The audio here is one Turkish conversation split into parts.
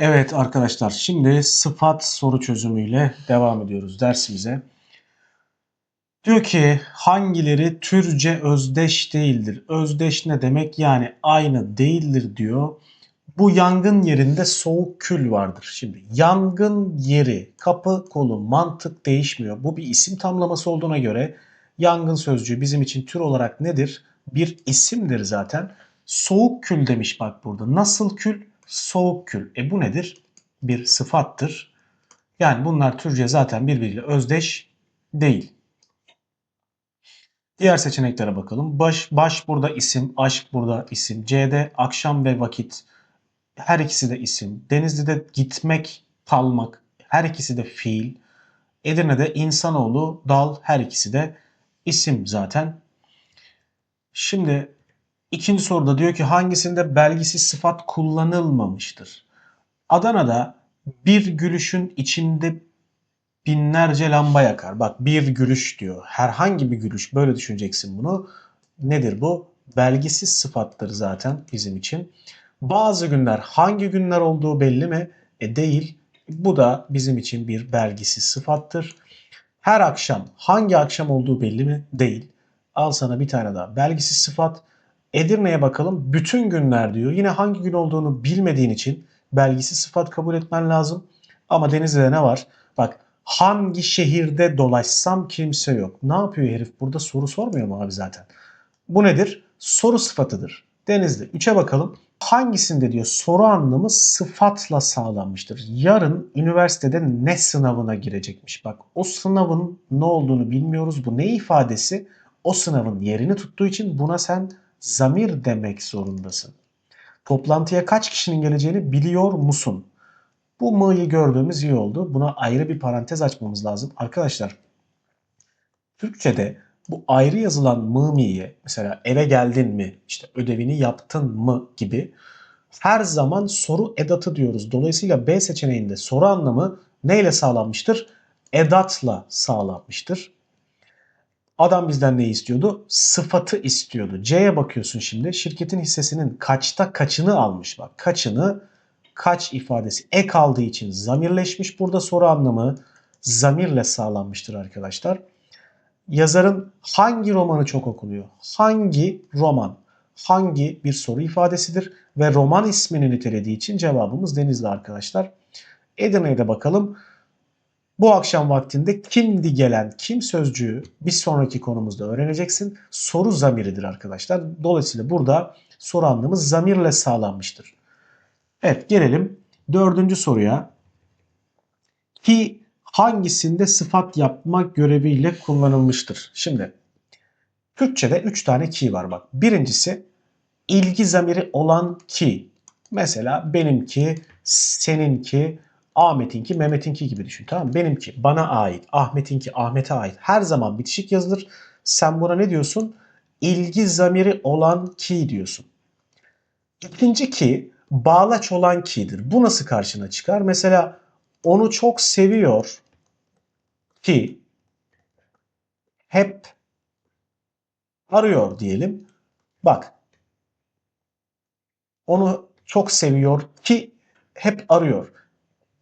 Evet arkadaşlar şimdi sıfat soru çözümüyle devam ediyoruz dersimize. Diyor ki hangileri türce özdeş değildir? Özdeş ne demek? Yani aynı değildir diyor. Bu yangın yerinde soğuk kül vardır. Şimdi yangın yeri, kapı, kolu, mantık değişmiyor. Bu bir isim tamlaması olduğuna göre yangın sözcüğü bizim için tür olarak nedir? Bir isimdir zaten. Soğuk kül demiş bak burada. Nasıl kül? Soğuk kül. E bu nedir? Bir sıfattır. Yani bunlar türce zaten birbiriyle özdeş değil. Diğer seçeneklere bakalım. Baş, baş burada isim, aşk burada isim. C'de akşam ve vakit her ikisi de isim. Denizli'de gitmek, kalmak her ikisi de fiil. Edirne'de insanoğlu, dal her ikisi de isim zaten. Şimdi ikinci soruda diyor ki hangisinde belgisiz sıfat kullanılmamıştır? Adana'da bir gülüşün içinde binlerce lamba yakar. Bak bir gülüş diyor. Herhangi bir gülüş böyle düşüneceksin bunu. Nedir bu? Belgisiz sıfattır zaten bizim için. Bazı günler hangi günler olduğu belli mi? E değil. Bu da bizim için bir belgisiz sıfattır. Her akşam hangi akşam olduğu belli mi? Değil. Al sana bir tane daha. Belgisiz sıfat. Edirne'ye bakalım. Bütün günler diyor. Yine hangi gün olduğunu bilmediğin için belgisiz sıfat kabul etmen lazım. Ama Denizli'de ne var? Bak hangi şehirde dolaşsam kimse yok. Ne yapıyor herif? Burada soru sormuyor mu abi zaten? Bu nedir? Soru sıfatıdır. Denizli. 3'e bakalım. Hangisinde diyor soru anlamı sıfatla sağlanmıştır. Yarın üniversitede ne sınavına girecekmiş. Bak o sınavın ne olduğunu bilmiyoruz. Bu ne ifadesi? O sınavın yerini tuttuğu için buna sen zamir demek zorundasın. Toplantıya kaç kişinin geleceğini biliyor musun? Bu mı'yı gördüğümüz iyi oldu. Buna ayrı bir parantez açmamız lazım. Arkadaşlar Türkçe'de bu ayrı yazılan mı mi'ye mesela eve geldin mi, işte ödevini yaptın mı gibi her zaman soru edatı diyoruz. Dolayısıyla B seçeneğinde soru anlamı neyle sağlanmıştır? Edatla sağlanmıştır. Adam bizden ne istiyordu? Sıfatı istiyordu. C'ye bakıyorsun şimdi. Şirketin hissesinin kaçta kaçını almış bak. Kaçını kaç ifadesi ek aldığı için zamirleşmiş. Burada soru anlamı zamirle sağlanmıştır arkadaşlar. Yazarın hangi romanı çok okunuyor? Hangi roman? Hangi bir soru ifadesidir ve roman ismini nitelediği için cevabımız Denizli arkadaşlar. Edirne'ye de bakalım. Bu akşam vaktinde kimdi gelen kim sözcüğü bir sonraki konumuzda öğreneceksin. Soru zamiridir arkadaşlar. Dolayısıyla burada soru anlamı zamirle sağlanmıştır. Evet gelelim dördüncü soruya. Ki hangisinde sıfat yapma göreviyle kullanılmıştır? Şimdi Türkçe'de 3 tane ki var bak. Birincisi ilgi zamiri olan ki. Mesela benimki, seninki, Ahmet'inki, Mehmet'inki gibi düşün. Tamam mı? Benimki bana ait, Ahmet'inki Ahmet'e ait. Her zaman bitişik yazılır. Sen buna ne diyorsun? İlgi zamiri olan ki diyorsun. İkinci ki bağlaç olan ki'dir. Bu nasıl karşına çıkar? Mesela onu çok seviyor ki hep arıyor diyelim. Bak onu çok seviyor ki hep arıyor.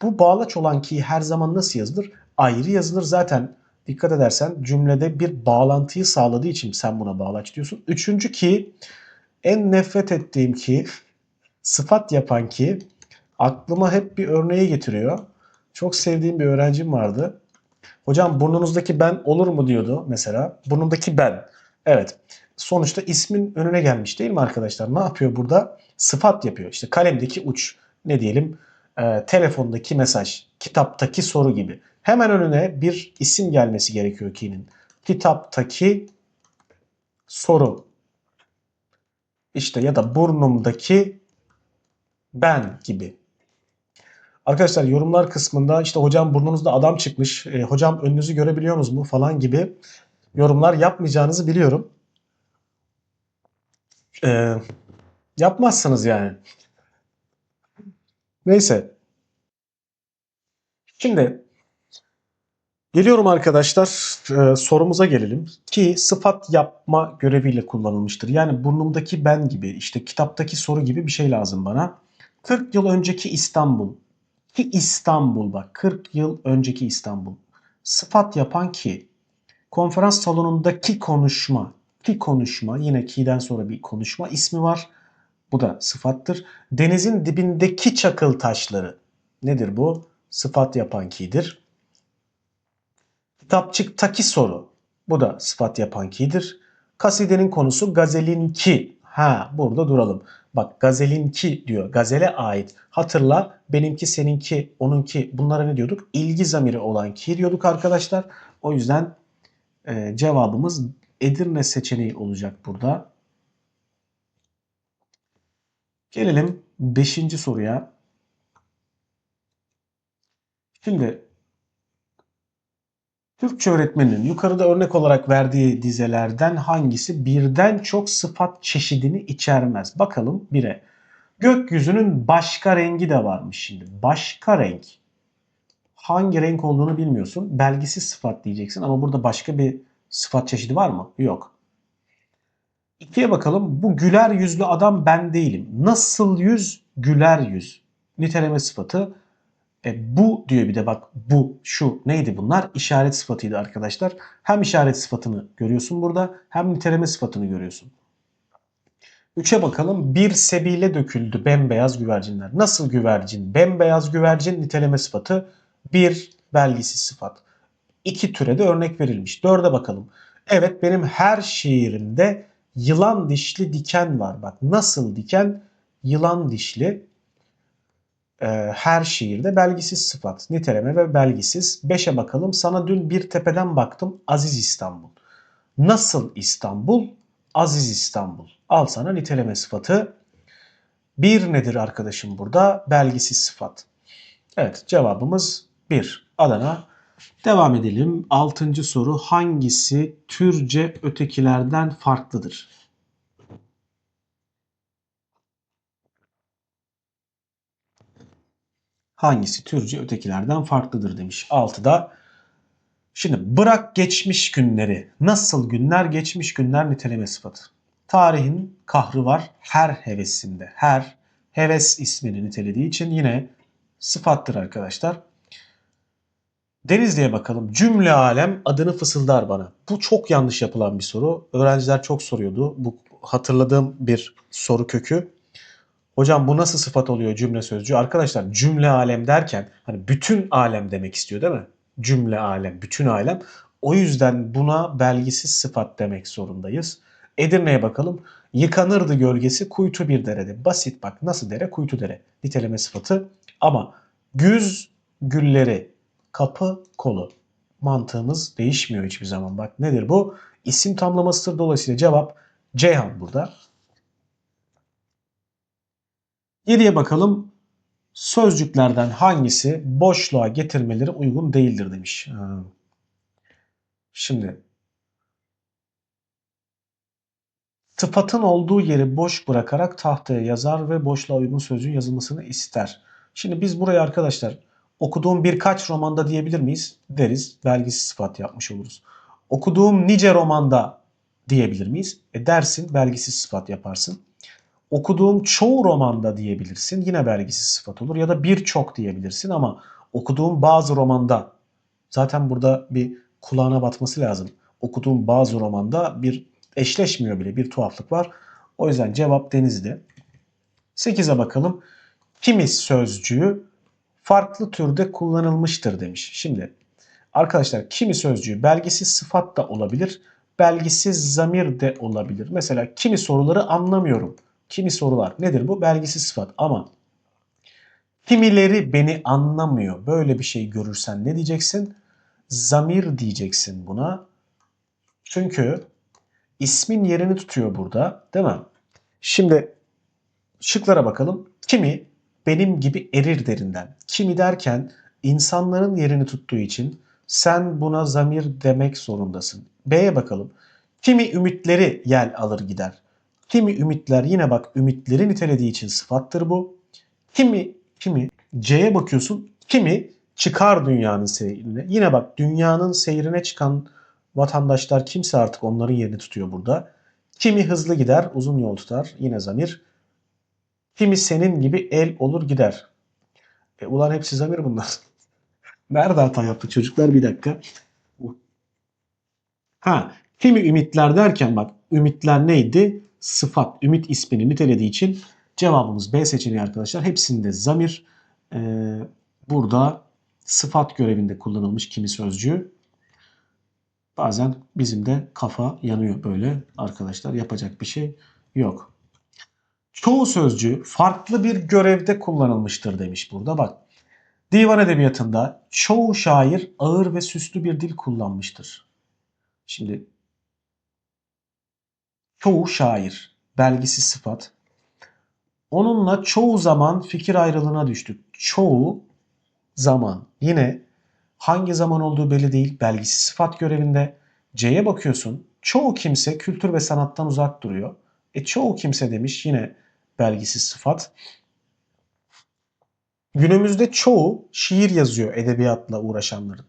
Bu bağlaç olan ki her zaman nasıl yazılır? Ayrı yazılır. Zaten dikkat edersen cümlede bir bağlantıyı sağladığı için sen buna bağlaç diyorsun. Üçüncü ki en nefret ettiğim ki sıfat yapan ki aklıma hep bir örneği getiriyor. Çok sevdiğim bir öğrencim vardı. Hocam burnunuzdaki ben olur mu diyordu mesela. Burnundaki ben. Evet. Sonuçta ismin önüne gelmiş değil mi arkadaşlar? Ne yapıyor burada? Sıfat yapıyor. İşte kalemdeki uç. Ne diyelim? Ee, telefondaki mesaj. Kitaptaki soru gibi. Hemen önüne bir isim gelmesi gerekiyor ki'nin. Kitaptaki soru. İşte ya da burnumdaki ben gibi. Arkadaşlar yorumlar kısmında işte hocam burnunuzda adam çıkmış, e, hocam önünüzü görebiliyorsunuz mu falan gibi yorumlar yapmayacağınızı biliyorum. E, yapmazsınız yani. Neyse. Şimdi geliyorum arkadaşlar e, sorumuza gelelim. Ki sıfat yapma göreviyle kullanılmıştır. Yani burnumdaki ben gibi işte kitaptaki soru gibi bir şey lazım bana. 40 yıl önceki İstanbul Ki İstanbul bak 40 yıl önceki İstanbul. Sıfat yapan ki. Konferans salonundaki konuşma. Ki konuşma yine ki'den sonra bir konuşma ismi var. Bu da sıfattır. Denizin dibindeki çakıl taşları. Nedir bu? Sıfat yapan ki'dir. Kitapçıktaki soru. Bu da sıfat yapan ki'dir. Kasidenin konusu gazelinki. Ha burada duralım. Bak gazelinki diyor. Gazele ait. Hatırla benimki, seninki, onunki bunlara ne diyorduk? İlgi zamiri olan ki diyorduk arkadaşlar. O yüzden e, cevabımız Edirne seçeneği olacak burada. Gelelim 5. soruya. Şimdi Türkçe öğretmeninin yukarıda örnek olarak verdiği dizelerden hangisi birden çok sıfat çeşidini içermez? Bakalım 1'e. Gökyüzünün başka rengi de varmış şimdi. Başka renk. Hangi renk olduğunu bilmiyorsun. Belgisiz sıfat diyeceksin ama burada başka bir sıfat çeşidi var mı? Yok. İkiye bakalım. Bu güler yüzlü adam ben değilim. Nasıl yüz? Güler yüz. Niteleme sıfatı. E, bu diyor bir de bak bu, şu neydi bunlar? İşaret sıfatıydı arkadaşlar. Hem işaret sıfatını görüyorsun burada hem niteleme sıfatını görüyorsun. Üçe bakalım. Bir sebile döküldü bembeyaz güvercinler. Nasıl güvercin? Bembeyaz güvercin niteleme sıfatı. Bir belgisiz sıfat. İki türe de örnek verilmiş. Dörde bakalım. Evet benim her şiirimde yılan dişli diken var. Bak nasıl diken? Yılan dişli her şiirde belgisiz sıfat, niteleme ve belgisiz. 5'e bakalım. Sana dün bir tepeden baktım. Aziz İstanbul. Nasıl İstanbul? Aziz İstanbul. Al sana niteleme sıfatı. Bir nedir arkadaşım burada? Belgisiz sıfat. Evet cevabımız 1. Adana. Devam edelim. Altıncı soru hangisi türce ötekilerden farklıdır? Hangisi türcü ötekilerden farklıdır demiş. 6'da şimdi bırak geçmiş günleri. Nasıl günler? Geçmiş günler niteleme sıfatı. Tarihin kahrı var her hevesinde. Her heves ismini nitelediği için yine sıfattır arkadaşlar. Denizli'ye bakalım. Cümle alem adını fısıldar bana. Bu çok yanlış yapılan bir soru. Öğrenciler çok soruyordu. Bu hatırladığım bir soru kökü. Hocam bu nasıl sıfat oluyor cümle sözcüğü? Arkadaşlar cümle alem derken hani bütün alem demek istiyor değil mi? Cümle alem, bütün alem. O yüzden buna belgisiz sıfat demek zorundayız. Edirne'ye bakalım. Yıkanırdı gölgesi kuytu bir derede. Basit bak nasıl dere? Kuytu dere. Niteleme sıfatı. Ama güz gülleri kapı kolu. Mantığımız değişmiyor hiçbir zaman. Bak nedir bu? İsim tamlamasıdır. Dolayısıyla cevap Ceyhan burada. 7'ye bakalım. Sözcüklerden hangisi boşluğa getirmeleri uygun değildir demiş. Şimdi sıfatın olduğu yeri boş bırakarak tahtaya yazar ve boşluğa uygun sözcüğün yazılmasını ister. Şimdi biz buraya arkadaşlar okuduğum birkaç romanda diyebilir miyiz? Deriz. Belgisiz sıfat yapmış oluruz. Okuduğum nice romanda diyebilir miyiz? E dersin belgisiz sıfat yaparsın. Okuduğum çoğu romanda diyebilirsin. Yine belgisiz sıfat olur. Ya da birçok diyebilirsin ama okuduğum bazı romanda zaten burada bir kulağına batması lazım. Okuduğum bazı romanda bir eşleşmiyor bile. Bir tuhaflık var. O yüzden cevap Denizli. 8'e bakalım. Kimi sözcüğü farklı türde kullanılmıştır demiş. Şimdi arkadaşlar kimi sözcüğü belgisiz sıfat da olabilir. Belgisiz zamir de olabilir. Mesela kimi soruları anlamıyorum kimi sorular. Nedir bu? Belgisiz sıfat ama kimileri beni anlamıyor. Böyle bir şey görürsen ne diyeceksin? Zamir diyeceksin buna. Çünkü ismin yerini tutuyor burada değil mi? Şimdi şıklara bakalım. Kimi benim gibi erir derinden. Kimi derken insanların yerini tuttuğu için sen buna zamir demek zorundasın. B'ye bakalım. Kimi ümitleri yel alır gider. Kimi ümitler yine bak ümitleri nitelediği için sıfattır bu. Kimi kimi C'ye bakıyorsun. Kimi çıkar dünyanın seyrine. Yine bak dünyanın seyrine çıkan vatandaşlar kimse artık onların yerini tutuyor burada. Kimi hızlı gider, uzun yol tutar. Yine zamir. Kimi senin gibi el olur gider. E, ulan hepsi zamir bunlar. Nerede hata yaptı çocuklar? Bir dakika. Ha, kimi ümitler derken bak ümitler neydi? Sıfat. Ümit ismini nitelediği için cevabımız B seçeneği arkadaşlar. Hepsinde zamir. Ee, burada sıfat görevinde kullanılmış kimi sözcüğü. Bazen bizim de kafa yanıyor böyle arkadaşlar. Yapacak bir şey yok. Çoğu sözcüğü farklı bir görevde kullanılmıştır demiş burada. Bak divan edebiyatında çoğu şair ağır ve süslü bir dil kullanmıştır. Şimdi çoğu şair belgisiz sıfat. Onunla çoğu zaman fikir ayrılığına düştük. Çoğu zaman yine hangi zaman olduğu belli değil. Belgisiz sıfat görevinde C'ye bakıyorsun. Çoğu kimse kültür ve sanattan uzak duruyor. E çoğu kimse demiş yine belgisiz sıfat. Günümüzde çoğu şiir yazıyor edebiyatla uğraşanların.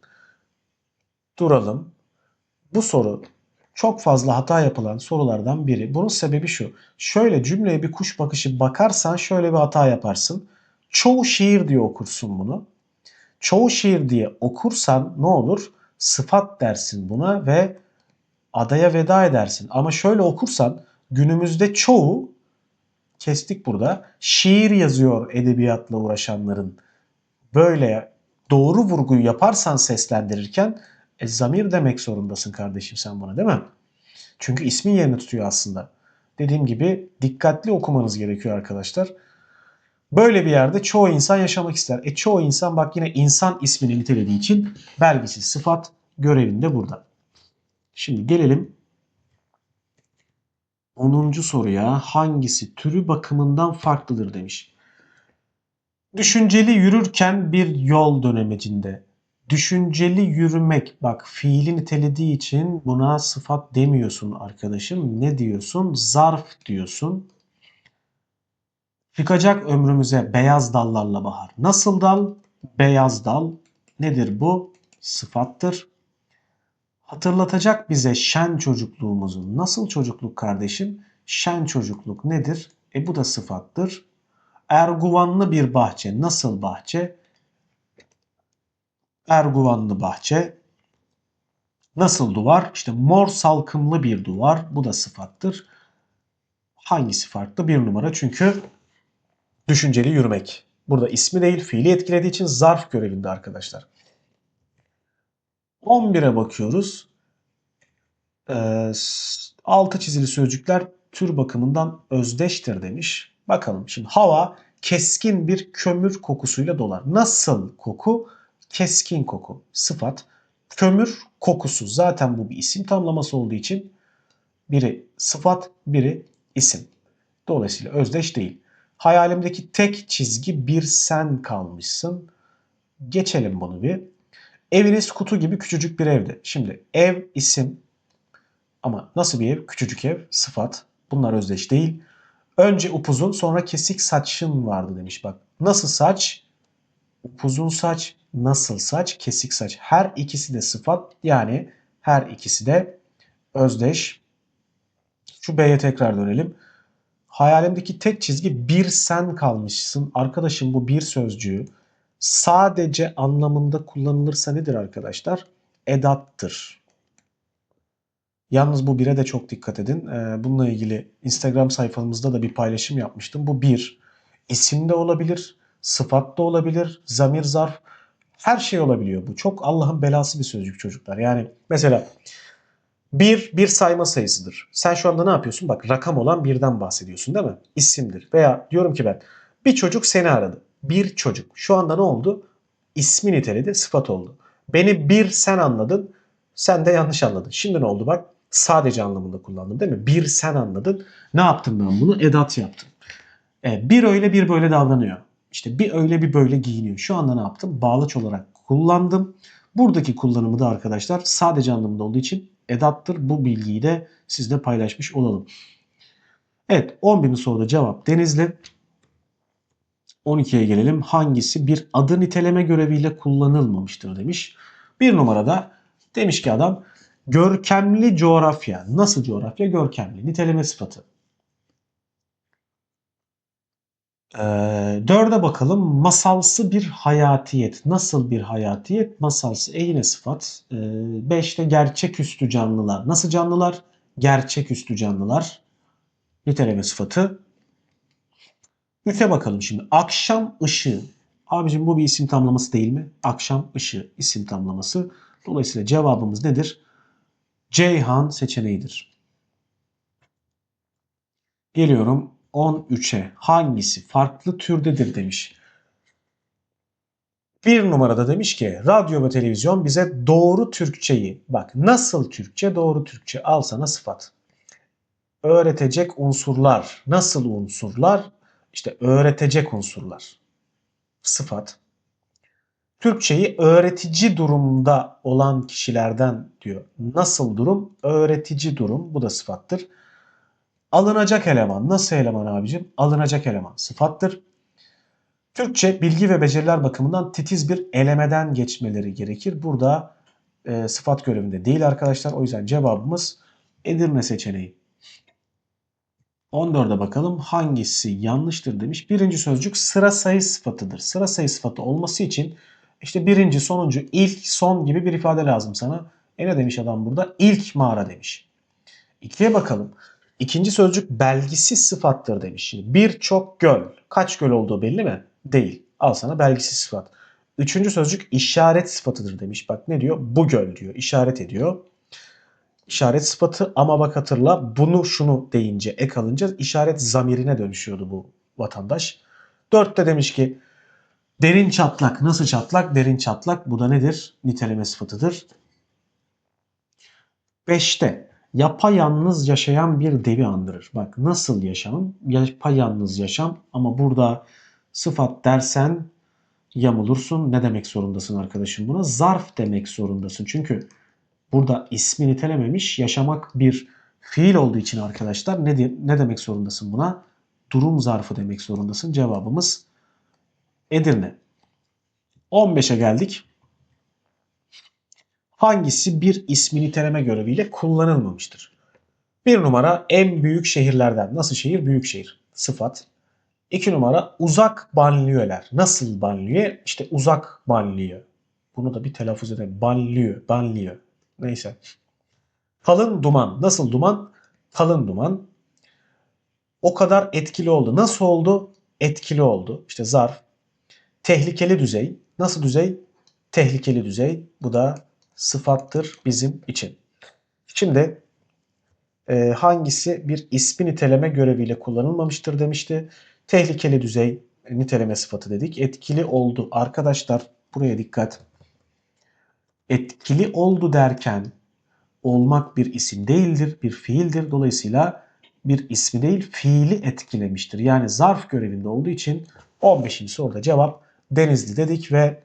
Duralım. Bu soru çok fazla hata yapılan sorulardan biri. Bunun sebebi şu. Şöyle cümleye bir kuş bakışı bakarsan şöyle bir hata yaparsın. Çoğu şiir diye okursun bunu. Çoğu şiir diye okursan ne olur? Sıfat dersin buna ve adaya veda edersin. Ama şöyle okursan günümüzde çoğu kestik burada. Şiir yazıyor edebiyatla uğraşanların. Böyle doğru vurguyu yaparsan seslendirirken e, zamir demek zorundasın kardeşim sen buna değil mi? Çünkü ismin yerini tutuyor aslında. Dediğim gibi dikkatli okumanız gerekiyor arkadaşlar. Böyle bir yerde çoğu insan yaşamak ister. E çoğu insan bak yine insan ismini nitelediği için belgisiz sıfat görevinde burada. Şimdi gelelim 10. soruya hangisi türü bakımından farklıdır demiş. Düşünceli yürürken bir yol dönemecinde. Düşünceli yürümek bak fiili nitelediği için buna sıfat demiyorsun arkadaşım. Ne diyorsun? Zarf diyorsun. Çıkacak ömrümüze beyaz dallarla bahar. Nasıl dal? Beyaz dal. Nedir bu? Sıfattır. Hatırlatacak bize şen çocukluğumuzu. Nasıl çocukluk kardeşim? Şen çocukluk nedir? E bu da sıfattır. Erguvanlı bir bahçe. Nasıl bahçe? Erguvanlı bahçe. Nasıl duvar? İşte mor salkımlı bir duvar. Bu da sıfattır. Hangisi farklı? Bir numara çünkü düşünceli yürümek. Burada ismi değil fiili etkilediği için zarf görevinde arkadaşlar. 11'e bakıyoruz. Ee, çizili sözcükler tür bakımından özdeştir demiş. Bakalım şimdi hava keskin bir kömür kokusuyla dolar. Nasıl koku? Keskin koku. Sıfat. Kömür kokusu. Zaten bu bir isim tamlaması olduğu için biri sıfat, biri isim. Dolayısıyla özdeş değil. Hayalimdeki tek çizgi bir sen kalmışsın. Geçelim bunu bir. Eviniz kutu gibi küçücük bir evdi. Şimdi ev isim ama nasıl bir ev? Küçücük ev, sıfat. Bunlar özdeş değil. Önce upuzun sonra kesik saçın vardı demiş bak. Nasıl saç? Upuzun saç, nasıl saç, kesik saç. Her ikisi de sıfat yani her ikisi de özdeş. Şu B'ye tekrar dönelim. Hayalimdeki tek çizgi bir sen kalmışsın. Arkadaşım bu bir sözcüğü sadece anlamında kullanılırsa nedir arkadaşlar? Edattır. Yalnız bu bire de çok dikkat edin. Ee, bununla ilgili Instagram sayfamızda da bir paylaşım yapmıştım. Bu bir isim de olabilir, sıfat da olabilir, zamir zarf her şey olabiliyor bu. Çok Allah'ın belası bir sözcük çocuklar. Yani mesela bir, bir sayma sayısıdır. Sen şu anda ne yapıyorsun? Bak rakam olan birden bahsediyorsun değil mi? İsimdir. Veya diyorum ki ben bir çocuk seni aradı. Bir çocuk. Şu anda ne oldu? İsmi niteledi, sıfat oldu. Beni bir sen anladın, sen de yanlış anladın. Şimdi ne oldu bak? Sadece anlamında kullandım değil mi? Bir sen anladın. Ne yaptım ben bunu? Edat yaptım. E, bir öyle bir böyle davranıyor. İşte bir öyle bir böyle giyiniyor. Şu anda ne yaptım? Bağlaç olarak kullandım. Buradaki kullanımı da arkadaşlar sadece anlamında olduğu için edattır. Bu bilgiyi de sizle paylaşmış olalım. Evet 11. soruda cevap Denizli. 12'ye gelelim. Hangisi bir adı niteleme göreviyle kullanılmamıştır demiş. Bir numarada demiş ki adam görkemli coğrafya. Nasıl coğrafya? Görkemli. Niteleme sıfatı. Ee, dörde bakalım. Masalsı bir hayatiyet. Nasıl bir hayatiyet? Masalsı e yine sıfat. Ee, beşte gerçeküstü canlılar. Nasıl canlılar? Gerçeküstü canlılar. Niteleme sıfatı. Üçe bakalım şimdi. Akşam ışığı. Abicim bu bir isim tamlaması değil mi? Akşam ışığı isim tamlaması. Dolayısıyla cevabımız nedir? Ceyhan seçeneğidir. Geliyorum 13'e. Hangisi farklı türdedir demiş. Bir numarada demiş ki radyo ve televizyon bize doğru Türkçeyi bak nasıl Türkçe doğru Türkçe al sana sıfat. Öğretecek unsurlar nasıl unsurlar? İşte öğretecek unsurlar. Sıfat. Türkçeyi öğretici durumda olan kişilerden diyor. Nasıl durum? Öğretici durum. Bu da sıfattır. Alınacak eleman. Nasıl eleman abicim? Alınacak eleman. Sıfattır. Türkçe bilgi ve beceriler bakımından titiz bir elemeden geçmeleri gerekir. Burada e, sıfat görevinde değil arkadaşlar. O yüzden cevabımız Edirne seçeneği. 14'e bakalım hangisi yanlıştır demiş. Birinci sözcük sıra sayı sıfatıdır. Sıra sayı sıfatı olması için işte birinci, sonuncu, ilk, son gibi bir ifade lazım sana. E ne demiş adam burada? İlk mağara demiş. İkiye bakalım. İkinci sözcük belgisiz sıfattır demiş. Birçok göl. Kaç göl olduğu belli mi? Değil. Al sana belgisiz sıfat. Üçüncü sözcük işaret sıfatıdır demiş. Bak ne diyor? Bu göl diyor. İşaret ediyor. İşaret sıfatı ama bak hatırla bunu şunu deyince ek alınca işaret zamirine dönüşüyordu bu vatandaş. Dörtte demiş ki derin çatlak. Nasıl çatlak? Derin çatlak. Bu da nedir? Niteleme sıfatıdır. Beşte yapayalnız yaşayan bir devi andırır. Bak nasıl yaşam? Yapayalnız yaşam ama burada sıfat dersen yamulursun. Ne demek zorundasın arkadaşım buna? Zarf demek zorundasın. Çünkü burada ismi nitelememiş. Yaşamak bir fiil olduğu için arkadaşlar ne, ne demek zorundasın buna? Durum zarfı demek zorundasın. Cevabımız Edirne. 15'e geldik. Hangisi bir ismi niteleme göreviyle kullanılmamıştır? Bir numara en büyük şehirlerden. Nasıl şehir? Büyük şehir. Sıfat. İki numara uzak banliyöler. Nasıl banliyö? İşte uzak banliyö. Bunu da bir telaffuz edelim. Banliyö, banliyö. Neyse. Kalın duman. Nasıl duman? Kalın duman. O kadar etkili oldu. Nasıl oldu? Etkili oldu. İşte zarf. Tehlikeli düzey. Nasıl düzey? Tehlikeli düzey. Bu da sıfattır bizim için. Şimdi e, hangisi bir ismi niteleme göreviyle kullanılmamıştır demişti. Tehlikeli düzey niteleme sıfatı dedik. Etkili oldu. Arkadaşlar buraya dikkat. Etkili oldu derken olmak bir isim değildir, bir fiildir. Dolayısıyla bir ismi değil, fiili etkilemiştir. Yani zarf görevinde olduğu için 15. soruda cevap Denizli dedik ve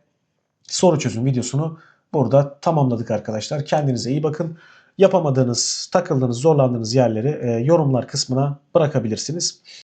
soru çözüm videosunu burada tamamladık arkadaşlar. Kendinize iyi bakın. Yapamadığınız, takıldığınız, zorlandığınız yerleri e, yorumlar kısmına bırakabilirsiniz.